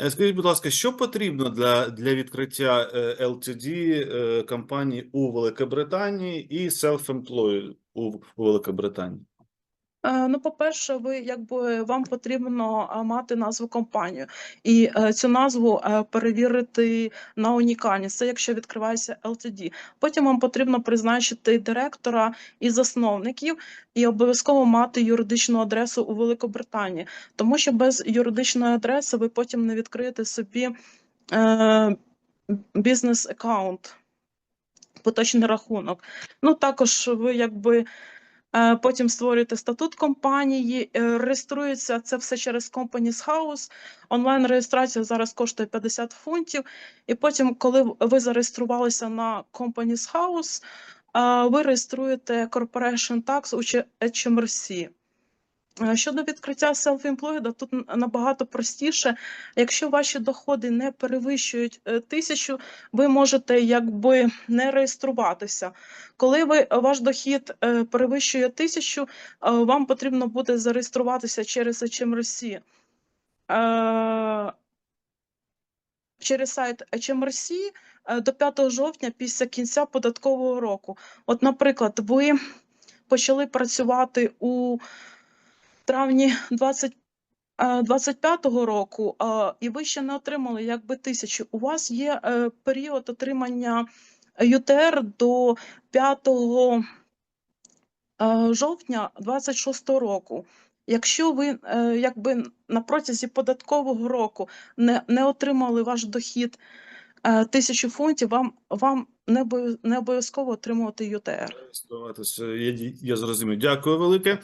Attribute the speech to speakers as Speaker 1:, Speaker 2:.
Speaker 1: Е, Скажіть, будь ласка, що потрібно для, для відкриття е, LTD е, компаній у Великобританії і self-employed у Великобританії?
Speaker 2: Е, Ну, по-перше, ви якби вам потрібно е, мати назву компанію і е, цю назву перевірити на унікальність. Це якщо відкривається LTD. Потім вам потрібно призначити директора і засновників, і обов'язково мати юридичну адресу у Великобританії, тому що без юридичної адреси ви потім не відкриєте собі е, бізнес аккаунт, поточний рахунок. Ну також ви якби. Е, Потім створюєте статут компанії, е, реєструється це все через Companies House. Онлайн-реєстрація зараз коштує 50 фунтів. І потім, коли ви зареєструвалися на Companies House, е, ви реєструєте Corporation Tax у HMRC. Е, Щодо відкриття self-employed, тут набагато простіше. Якщо ваші доходи не перевищують е, тисячу, ви можете якби не реєструватися. Коли ви ваш дохід е, перевищує тисячу, е, вам потрібно буде зареєструватися через HMRC. Е, Через сайт HMRC е, до 5 жовтня після кінця податкового року. От, наприклад, ви почали працювати у травні 20, е, 25-го року, е, і ви ще не отримали якби тисячу. У вас є е, період отримання ЮТР до 5 е, жовтня 26-го року. Якщо ви е, якби на протязі податкового року не, не отримали ваш дохід е, тисячу фунтів, вам, вам не обов'язково отримувати ЮТР.
Speaker 1: Я, я зрозумів. Дякую велике.